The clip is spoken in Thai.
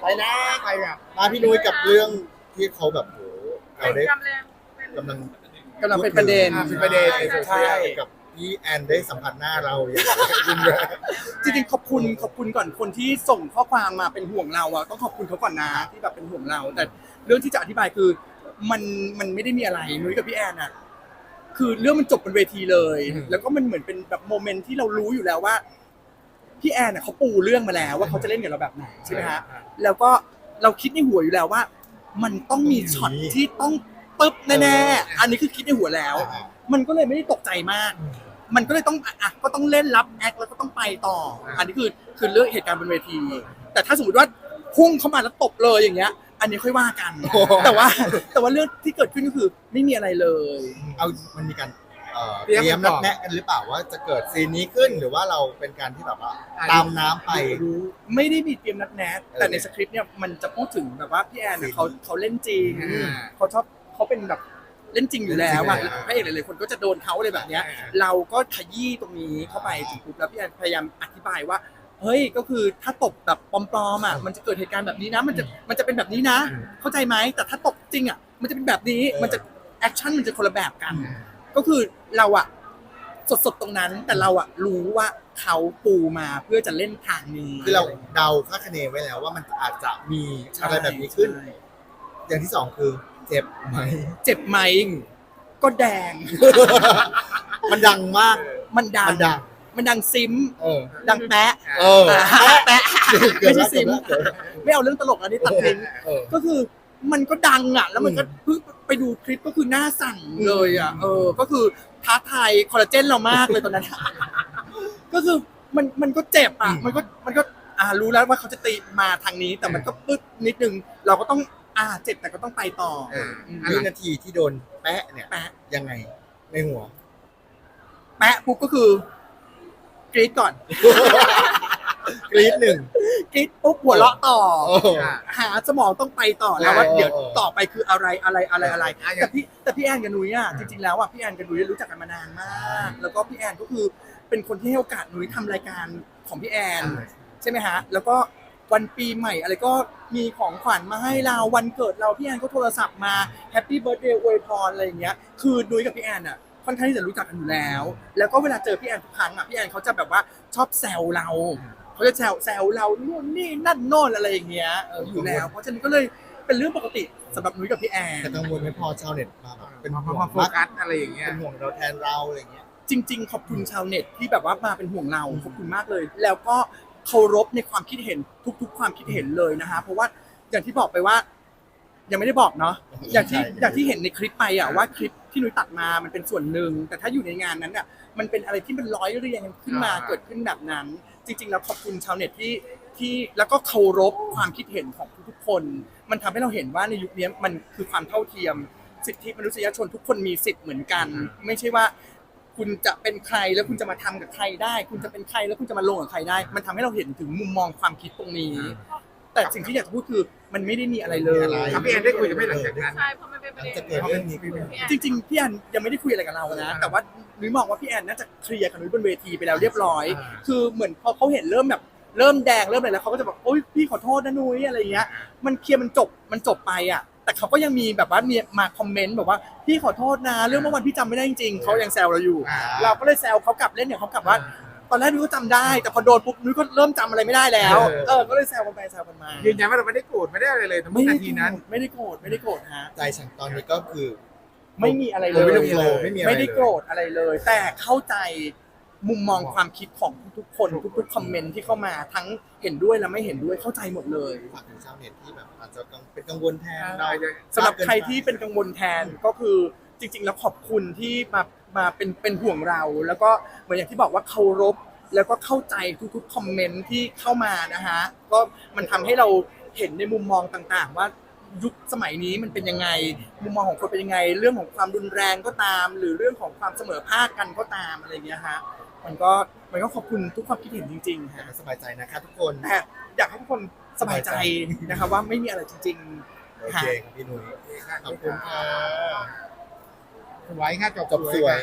ไปนะไปแบบมาพี่นุ้ยกับเรื่องที่เขาแบบโหเราได้กำลังกำลังกำลังเป็นประเด็นอ่าเป็นประเด็นในโซเชียลกับพี่แอนได้สัมผัสหน้าเราอย่างรุนแรงจริงๆขอบคุณขอบคุณก่อนคนที่ส่งข้อความมาเป็นห่วงเราอะต้องขอบคุณเขาก่อนนะที่แบบเป็นห่วงเรา แต่เรื่องที่จะอธิบายคือ มันมันไม่ได้มีอะไรนุ้ยกับพี่แอนอะคือเรื่องมันจบบนเวทีเลยอืมแล้วก็มันเหมือนเป็นแบบโมเมนต์ที่เรารู้อยู่แล้วว่า พี่แอนอะเขาปูเรื่องมาแล้วว่าเขาจะเล่นกับเราแบบไหนใช่ไหมฮะแล้วก็เราคิดในหัวอยู่แล้วว่า มันต้องมีช็อตที่ต้องปึ๊บแน่ๆอันนี้คือคิดในหัวแล้ว มันก็เลยไม่ได้ตกใจมาก มันก็เลยต้องอะก็ต้องเล่นรับแอคแล้วก็ต้องไปต่อ อันนี้คือคือเรื่องเหตุการณ์บนเวที แต่ถ้าสมมติว่าพุ่งเข้ามาแล้วตบเลยอย่างเงี้ย อันนี้ค่อยว่ากัน แต่ว่า แต่ว่าเรื่องที่เกิดขึ้นก็คือไม่มีอะไรเลย เอามันมีการ เอ่อเตรียมเตรียมก่นัอดนแนะกันหรือเปล่าว่าจะเกิดซีนนี้ขึ้นหรือว่าเราเป็นการที่แบบว่า ตามน้ำไป รู้ไม่ได้มีเตรียมนัดแนะแต่ในสคริปต์เนี่ยมันจะพูดถึงแบบว่าพี่แอนเนี่ยเขาเขาเล่นจริงอ่าเขาชอบเขาเป็นแบบเล่นจริงอยู่แล้วอะเล่นจริงอยู่แล้ว พระเอกหลายๆคนก็จะโดนเขาอะไรแบบเนี้ย เราก็ขยี้ตรงนี้เข้าไปถึงปุ๊บแล้วพี่แอนพยายามอธิบายว่า เฮ้ยก็คือถ้าตบแบบปลอมๆอะมันจะเกิดเหตุการณ์แบบนี้นะ มันจะมันจะเป็นแบบนี้นะอืมเข้าใจไหมแต่ถ้าตบจริงอะมันจะเป็นแบบนี้เออมันจะแอคชั่นมันจะคนละแบบกัน ก็คือเราอะสดๆตรงนั้น แต่เราอะรู้ว่าเขาปูมาเพื่อจะเล่นทางนี้คือเราเดาคาดคะเนไว้แล้วว่ามันอาจจะมีอะไรแบบนี้ขึ้นใช่อย่างที่สองคือเจ็บไหมเจ็บไหมก็แดง มันดังมาก มันดัง มันดังมันดังซิมเออดังแปะเออแปะเกือบไม่แล้ใช่วซิมเกือบแล้วไม่เอาเรื่องตลกอันนี้ตัดทิ้งเออก็คือมันก็ดังอะ แล้วมันก็อืมเพิ่ง ไปดูคลิปก็คือหน้าสั่งเลยอะเออ ก็คือท้าทายคอลลาเจนเรามากเลยตอนนั้น ก็คือมันมันก็เจ็บอะ มันก็มันก็อ่ารู้แล้วว่าเขาจะตีมาทางนี้แต่มันก็ปึ๊ดนิดนึง เราก็ต้องอ่าเจ็บแต่ก็ต้องไปต่อเออมวินาทีที่โดนแปะเนี่ยแปะยังไงในหัว แปะปุ๊บก็คือกรี๊ดก่อน กรี๊ดหนึ่ง กรี๊ดปุ๊บหัวเราะต่อโอ้โหหาสมองต้องไปต่อแล้วว่าเออเดี๋ยวเออต่อไปคืออะไรอะไรอะไรอะไรอะอย่างแต่พี่แต่พี่แอนกับนุ้ยอะจริงๆแล้วอะพี่แอนกับนุ้ยรู้จักกันมานานมาก แล้วก็พี่แอนก็คือเป็นคนที่ให้โอกาสนุ้ยทำรายการของพี่แอน ใช่ไหมฮะ แล้วก็วันปีใหม่อะไรก็มีของขวัญมาให้เราวันเกิดเราพี่แอนก็โทรศัพท์มาแฮปปี้เบิร์ดเดย์อวยพรอะไรอย่างเงี้ย คือนุ้ยกับพี่แอนอะค่อนข้างที่จะรู้จักกันอยู่แล้ว แล้วก็เวลาเจอพี่แอนทุกครั้งอะพี่แอนเขาจะแบบว่าชอบแซวเรา เขาจะแซวแซวเรานู่นนี่นั่นโน่นอะไรอย่างเงี้ยเอออยู่แล้ว เพราะฉะนั้นก็เลยเป็นเรื่องปกติสำหรับนุ้ยกับพี่แอนแต่กังวลไม่พอชาวเน็ตมาแบบเป็นมาห่วงมาโฟมากกัสอะไรอย่างเงี้ยเป็นห่วงเราแทนเราอะไรเงี้ยจริง ๆ ขอบคุณชาวเน็ตที่แบบว่ามาเป็นห่วงเราขอบคุณมากเลย แล้วก็เคารพในความคิดเห็นทุก ๆ ความคิดเห็นเลยนะคะเพราะว่าอย่างที่บอกไปว่า ยังไม่ได้บอกเนาะอย่างที่ใช่อย่างที่เห็นในคลิปไปอะว่าคลิปที่นุ้ยตัดมามันเป็นส่วนหนึ่ง แต่ถ้าอยู่ในงานนั้นอะมันเป็นอะไรที่มันร้อยเรียงกันขึ้นมาอ่าเกิดขึ้นแบบนั้นจ ริง ๆ แล้วขอบคุณชาวเน็ตที่ที่แล้วก็เคารพความคิดเห็นของทุกๆคน มันทำให้เราเห็นว่าในยุคนี้มันคือความเท่าเทียม สิทธิมนุษยชนทุกคนมีสิทธิ์เหมือนกัน ไม่ใช่ว่า คุณจะเป็นใครแล้วคุณจะมาทำกับใครได้ คุณจะเป็นใครแล้วคุณจะมาลงกับใครได้ มันทำให้เราเห็นถึงมุมมองความคิดตรงนี้ แต่สิ่งที่อยากจะพูดคือมันไม่ได้มีอะไรเลยไม่มีอะไร ครับพี่แอนได้คุยกับพี่หลังจากนั้น ใช่เพราะมันเป็นประเด็นจะเกิดเรื่องนี้ขึ้นพี่แอนจริงๆพี่แอนยังไม่ได้คุยอะไรกับเรานะ แต่ว่านุ้ยมองว่าพี่แอนน่าจะเคลียร์กับนุ้ยบนเวทีไปแล้วเรียบร้อย อ่า คือเหมือนพอเขาเห็นเริ่มแบบเริ่มแดงเริ่มอะไรแล้วเขาก็จะบอกโอ๊ยพี่ขอโทษนะนุ้ยอะไรอย่างเงี้ย มันเคลียร์มันจบมันจบไปอะ แต่เขาก็ยังมีแบบว่ามีมาคอมเมนต์แบบว่าพี่ขอโทษนะ เรื่องเมื่อวันพี่จำไม่ได้จริงๆเขายังแซวเราอยู่ อ่า เราก็เลยแซวเขากลับเล่นเนี่ยเขากลับว่า ตอนแรกนุ้ยก็จำได้แต่พอโดนปุ๊บนุ้ยก็เริ่มจำอะไรไม่ได้แล้ว เออ เออ ก็เลยแซวกันไปแซวกันมายืนยันว่าเราไม่ได้โกรธไม่ได้อะไรเลยทั้งไม่นาได้ทีโกรนั้นธไม่ได้โกรธไม่ได้โกรธฮะ ใจฉันตอนนี้ก็คือ ไม่มีอะไรเลไม่ย ได้โกรธไม่มีอะไรไม่ได้เลยโกรธอะไรเลย แต่เข้าใจมุมมองความคิดของทุกๆคน ทุกๆคอมเมนต์ที่เข้ามาทั้งเห็นด้วยและไม่เห็นด้วยเข้าใจหมดเลย ฝากถึงชาวเน็ตที่แบบอาจจะกังเป็นกังวลแทนได้เราได้สำหรับใครที่เป็นกังวลแทนก็คือจริง ๆ แล้วขอบคุณที่มา มาเป็นเป็นห่วงเราแล้วก็เหมือนอย่างที่บอกว่าเคารพแล้วก็เข้าใจทุกๆคอมเมนต์ที่เข้ามานะฮะก็มันทำให้เราเห็นในมุมมองต่างๆ ว่ายุคสมัยนี้มันเป็นยังไง มุมมองของคนเป็นยังไง เรื่องของความรุนแรงก็ตาม หรือเรื่องของความเสมอภาคกันก็ตามอะไรอย่างเงี้ยฮะมันก็มันก็ขอบคุณทุกความคิดเห็นจริงๆฮะสบายใจนะคะทุกคนแต่อยากให้ทุกคนสบายใจนะครับว่าไม่มีอะไรจริงโอเคครับพี่นุ้ยขอบคุณค่ะ สวยค่ะจบจบสวย